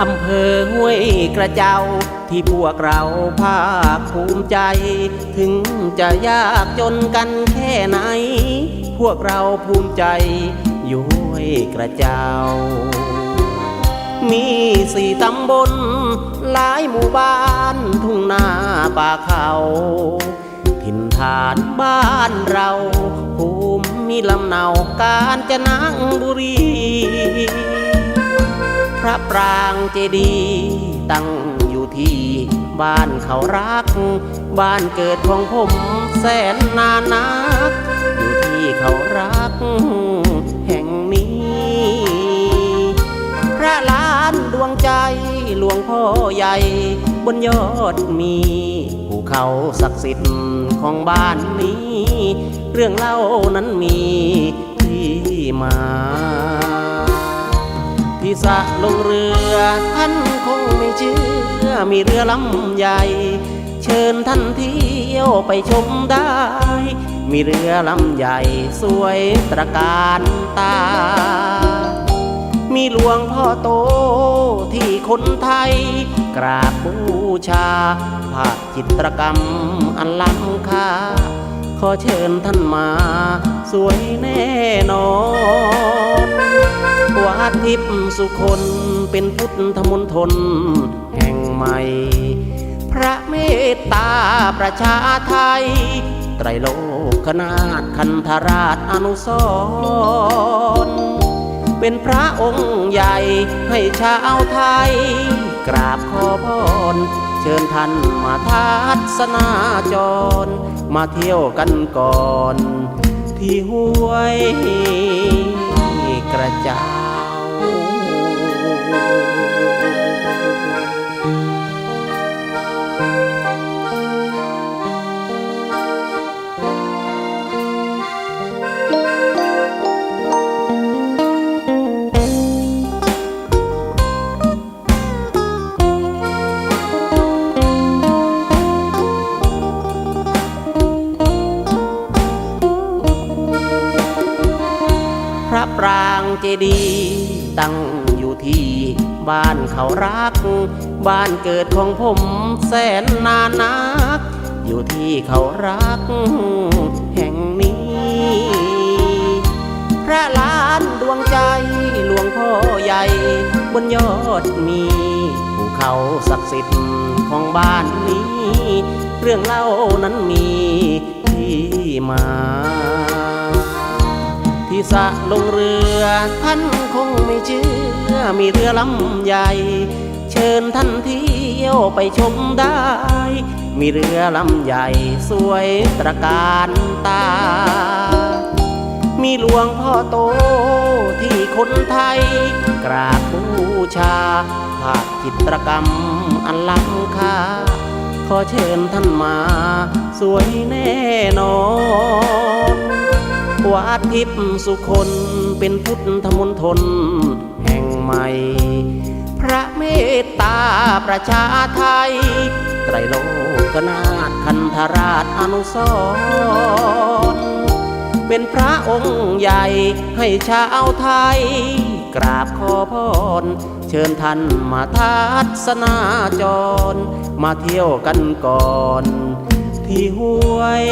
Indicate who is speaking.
Speaker 1: อำเภอห้วยกระเจ้า ที่พวกเราภาคภูมิใจ ถึงจะยากจนกันแค่ไหน พวกเราภูมิใจอยู่ห้วยกระเจ้า มีสี่ตำบล หลายหมู่บ้านทุ่งนาป่าเขาถิ่นฐานบ้านเราภูมิมีลำเนาการจะนังบุรี พระปรางเจดีตั้งอยู่ที่บ้านเขารัก บ้านเกิดของผมแสนนานนัก อยู่ที่เขารัก แห่งนี้ พระลานดวงใจหลวงพ่อใหญ่ บนยอดมีภูเขาศักดิ์สิทธิ์ของบ้านนี้ เรื่องเล่านั้นมีที่มา ที่สะลงเรือท่านคงไม่เชื่อมีเรือลำใหญ่ เชิญท่านเที่ยวไปชมได้ มีเรือลำใหญ่สวยตระการตา มีหลวงพ่อโตที่คนไทย กราบบูชาภาพจิตรกรรมอันล้ำค่าขอเชิญท่านมา สวยแน่นอน วัดทิพสุคนเป็นพุทธมณฑลแห่งใหม่ พระเมตตาประชาไทย ไตรโลกนาถคันธราชอนุสรเป็นพระองค์ใหญ่ให้ชาวไทย กราบขอพรเชิญท่านมาทัศนาจร มาเที่ยวกันก่อน ที่ห้วยกระจาพ ปรางเจดีตั้งอยู่ที่บ้านเขารัก บ้านเกิดของผมแสนนานนัก อยู่ที่เขารัก แห่งนี้ พระลานดวงใจหลวงพ่อใหญ่ บนยอดมีภูเขาศักดิ์สิทธิ์ของบ้านนี้ เรื่องเล่านั้นมีที่มา ที่สะลงเรือท่านคงไม่เชื่อ มีเรือลำใหญ่ เชิญท่านเที่ยวไปชมได้ มีเรือลำใหญ่สวยตระการตา มีหลวงพ่อโตที่คนไทย กราบบูชาภาพจิตรกรรมอันล้ำค่าขอเชิญท่านมา สวยแน่นอน วัดทิพย์สุคนเป็นพุทธมณฑลแห่งใหม่ พระเมตตาประชาไทย ไตรโลกนาถคันธราชอนุสรณ์เป็นพระองค์ใหญ่ให้ชาวไทย กราบขอพร เชิญท่านมาทัศนาจร มาเที่ยวกันก่อน ที่ห้วย